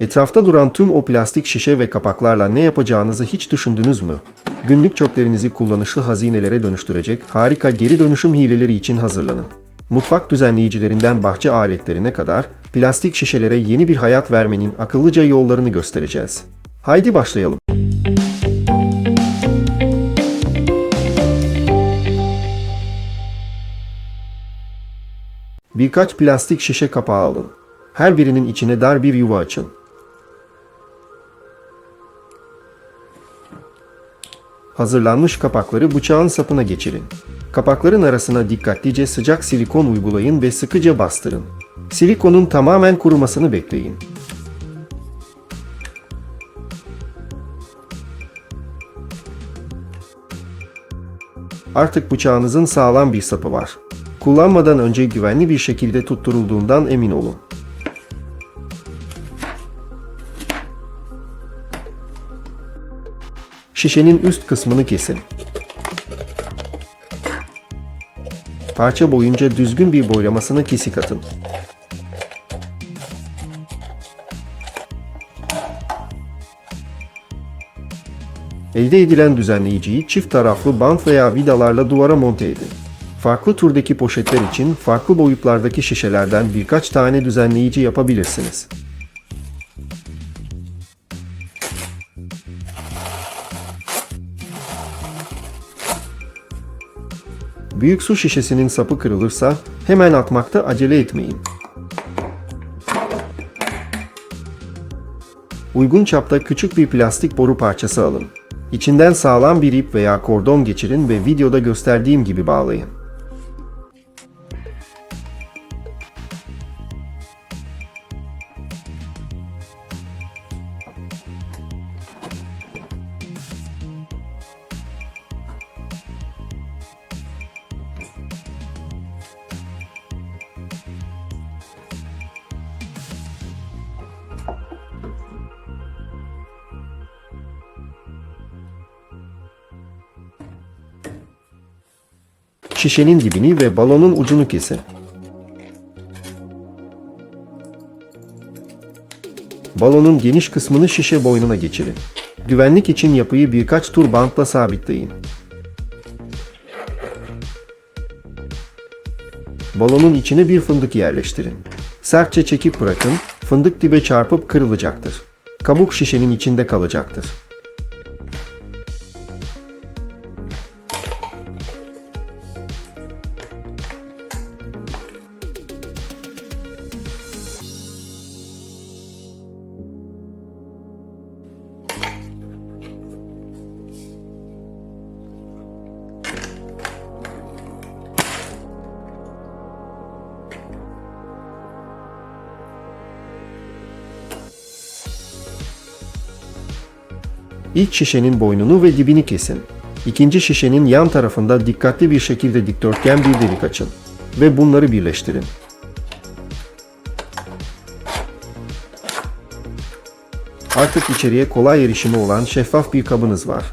Etrafta duran tüm o plastik şişe ve kapaklarla ne yapacağınızı hiç düşündünüz mü? Günlük çöplerinizi kullanışlı hazinelere dönüştürecek harika geri dönüşüm hileleri için hazırlanın. Mutfak düzenleyicilerinden bahçe aletlerine kadar plastik şişelere yeni bir hayat vermenin akıllıca yollarını göstereceğiz. Haydi başlayalım. Birkaç plastik şişe kapağı alın. Her birinin içine dar bir yuva açın. Hazırlanmış kapakları bıçağın sapına geçirin. Kapakların arasına dikkatlice sıcak silikon uygulayın ve sıkıca bastırın. Silikonun tamamen kurumasını bekleyin. Artık bıçağınızın sağlam bir sapı var. Kullanmadan önce güvenli bir şekilde tutturulduğundan emin olun. Şişenin üst kısmını kesin. Parça boyunca düzgün bir boylamasına kesik atın. Elde edilen düzenleyiciyi çift taraflı bant veya vidalarla duvara monte edin. Farklı turdaki poşetler için farklı boyutlardaki şişelerden birkaç tane düzenleyici yapabilirsiniz. Büyük su şişesinin sapı kırılırsa hemen atmakta acele etmeyin. Uygun çapta küçük bir plastik boru parçası alın. İçinden sağlam bir ip veya kordon geçirin ve videoda gösterdiğim gibi bağlayın. Şişenin dibini ve balonun ucunu kesin. Balonun geniş kısmını şişe boynuna geçirin. Güvenlik için yapıyı birkaç tur bantla sabitleyin. Balonun içine bir fındık yerleştirin. Sertçe çekip bırakın, fındık dibe çarpıp kırılacaktır. Kabuk şişenin içinde kalacaktır. İlk şişenin boynunu ve dibini kesin. İkinci şişenin yan tarafında dikkatli bir şekilde dikdörtgen bir delik açın ve bunları birleştirin. Artık içeriye kolay erişimi olan şeffaf bir kabınız var.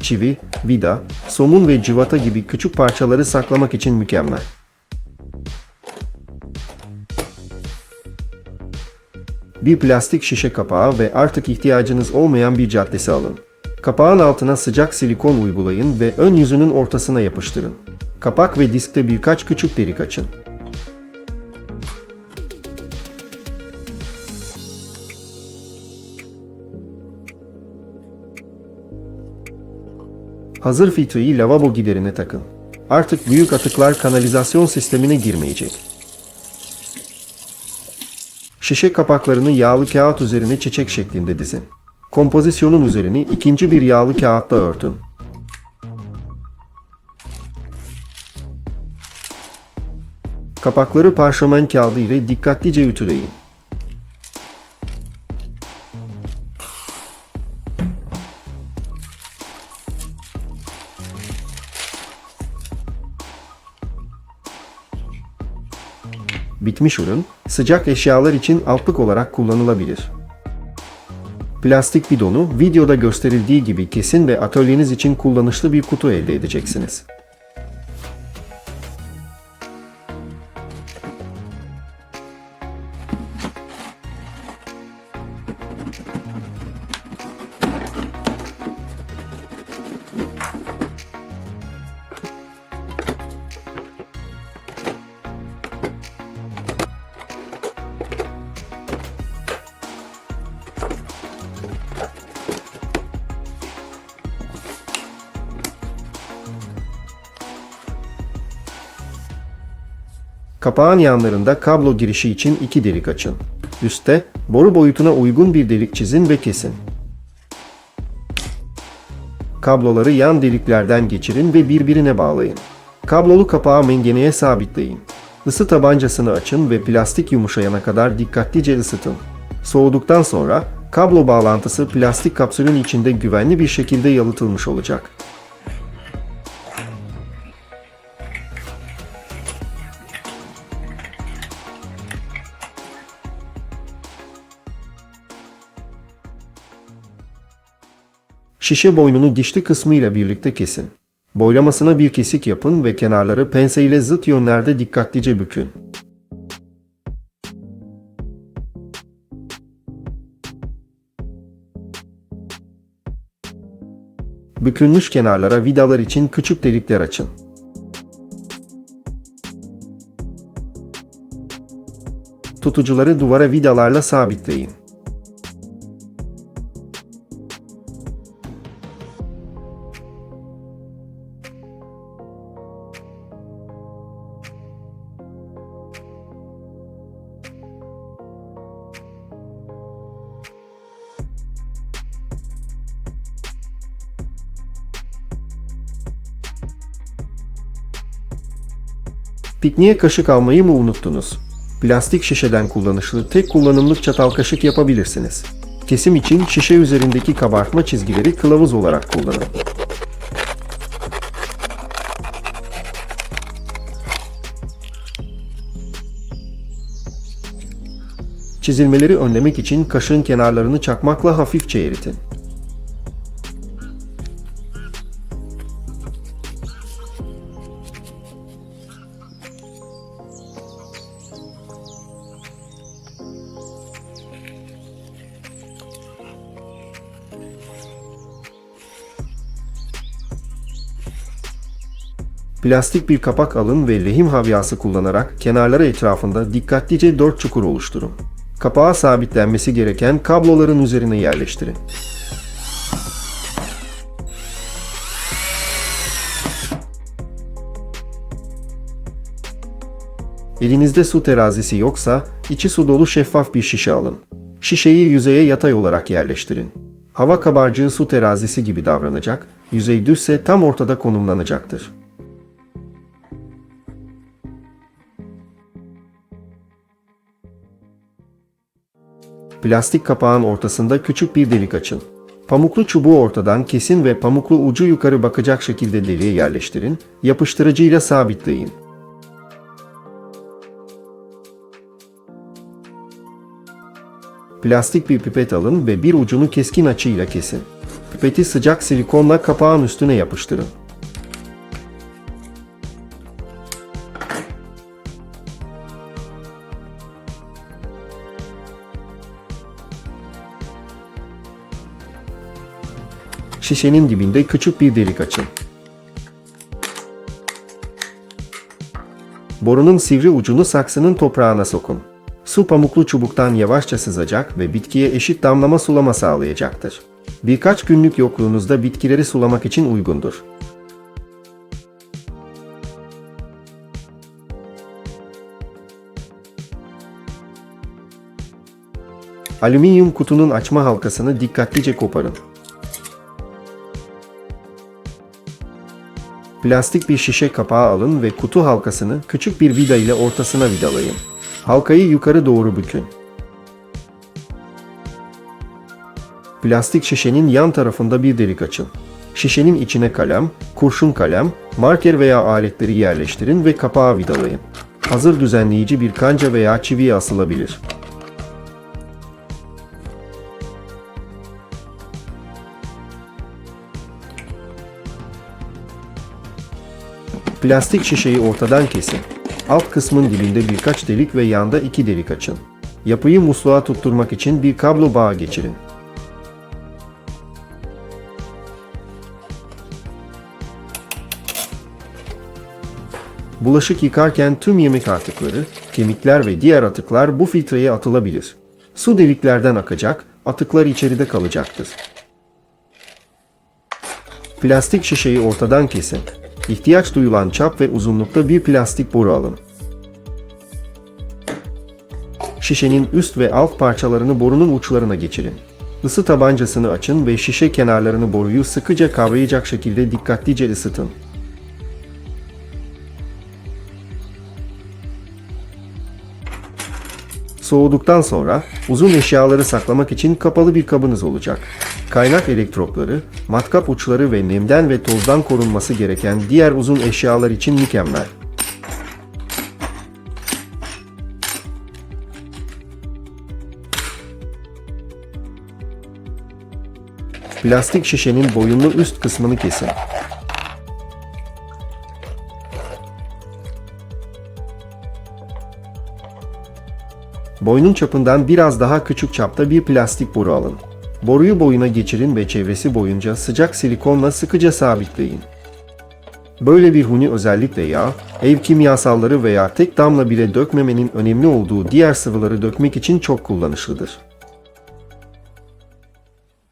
Çivi, vida, somun ve cıvata gibi küçük parçaları saklamak için mükemmel. Bir plastik şişe kapağı ve artık ihtiyacınız olmayan bir caddesi alın. Kapağın altına sıcak silikon uygulayın ve ön yüzünün ortasına yapıştırın. Kapak ve diskte birkaç küçük delik açın. Hazır filtreyi lavabo giderine takın. Artık büyük atıklar kanalizasyon sistemine girmeyecek. Şişe kapaklarını yağlı kağıt üzerine çiçek şeklinde dizin. Kompozisyonun üzerini ikinci bir yağlı kağıtla örtün. Kapakları parşömen kağıdı ile dikkatlice ütüleyin. Bitmiş ürün, sıcak eşyalar için altlık olarak kullanılabilir. Plastik bidonu videoda gösterildiği gibi kesin ve atölyeniz için kullanışlı bir kutu elde edeceksiniz. Kapağın yanlarında kablo girişi için iki delik açın. Üste boru boyutuna uygun bir delik çizin ve kesin. Kabloları yan deliklerden geçirin ve birbirine bağlayın. Kablolu kapağı mengeneye sabitleyin. Isı tabancasını açın ve plastik yumuşayana kadar dikkatlice ısıtın. Soğuduktan sonra kablo bağlantısı plastik kapsülün içinde güvenli bir şekilde yalıtılmış olacak. Şişe boynunu dişli kısmıyla birlikte kesin. Boylamasına bir kesik yapın ve kenarları pense ile zıt yönlerde dikkatlice bükün. Bükülmüş kenarlara vidalar için küçük delikler açın. Tutucuları duvara vidalarla sabitleyin. Pikniğe kaşık almayı mı unuttunuz? Plastik şişeden kullanışlı tek kullanımlık çatal kaşık yapabilirsiniz. Kesim için şişe üzerindeki kabartma çizgileri kılavuz olarak kullanın. Çizilmeleri önlemek için kaşığın kenarlarını çakmakla hafifçe eritin. Plastik bir kapak alın ve lehim havyası kullanarak kenarları etrafında dikkatlice dört çukur oluşturun. Kapağa sabitlenmesi gereken kabloların üzerine yerleştirin. Elinizde su terazisi yoksa içi su dolu şeffaf bir şişe alın. Şişeyi yüzeye yatay olarak yerleştirin. Hava kabarcığı su terazisi gibi davranacak, yüzey düzse tam ortada konumlanacaktır. Plastik kapağın ortasında küçük bir delik açın. Pamuklu çubuğu ortadan kesin ve pamuklu ucu yukarı bakacak şekilde deliğe yerleştirin, yapıştırıcıyla sabitleyin. Plastik bir pipet alın ve bir ucunu keskin açıyla kesin. Pipeti sıcak silikonla kapağın üstüne yapıştırın. Şişenin dibinde küçük bir delik açın. Borunun sivri ucunu saksının toprağına sokun. Su pamuklu çubuktan yavaşça sızacak ve bitkiye eşit damlama sulama sağlayacaktır. Birkaç günlük yokluğunuzda bitkileri sulamak için uygundur. Alüminyum kutunun açma halkasını dikkatlice koparın. Plastik bir şişe kapağı alın ve kutu halkasını küçük bir vida ile ortasına vidalayın. Halkayı yukarı doğru bükün. Plastik şişenin yan tarafında bir delik açın. Şişenin içine kalem, kurşun kalem, marker veya aletleri yerleştirin ve kapağı vidalayın. Hazır düzenleyici bir kanca veya çiviye asılabilir. Plastik şişeyi ortadan kesin. Alt kısmın dibinde birkaç delik ve yanda iki delik açın. Yapıyı musluğa tutturmak için bir kablo bağı geçirin. Bulaşık yıkarken tüm yemek artıkları, kemikler ve diğer atıklar bu filtreye atılabilir. Su deliklerden akacak, atıklar içeride kalacaktır. Plastik şişeyi ortadan kesin ihtiyaç duyulan çap ve uzunlukta bir plastik boru alın. Şişenin üst ve alt parçalarını borunun uçlarına geçirin. Isı tabancasını açın ve şişe kenarlarını boruyu sıkıca kavrayacak şekilde dikkatlice ısıtın. Soğuduktan sonra uzun eşyaları saklamak için kapalı bir kabınız olacak. Kaynak elektrotları, matkap uçları ve nemden ve tozdan korunması gereken diğer uzun eşyalar için mükemmel. Plastik şişenin boyunlu üst kısmını kesin. Boynun çapından biraz daha küçük çapta bir plastik boru alın. Boruyu boyuna geçirin ve çevresi boyunca sıcak silikonla sıkıca sabitleyin. Böyle bir huni özellikle yağ, ev kimyasalları veya tek damla bile dökmemenin önemli olduğu diğer sıvıları dökmek için çok kullanışlıdır.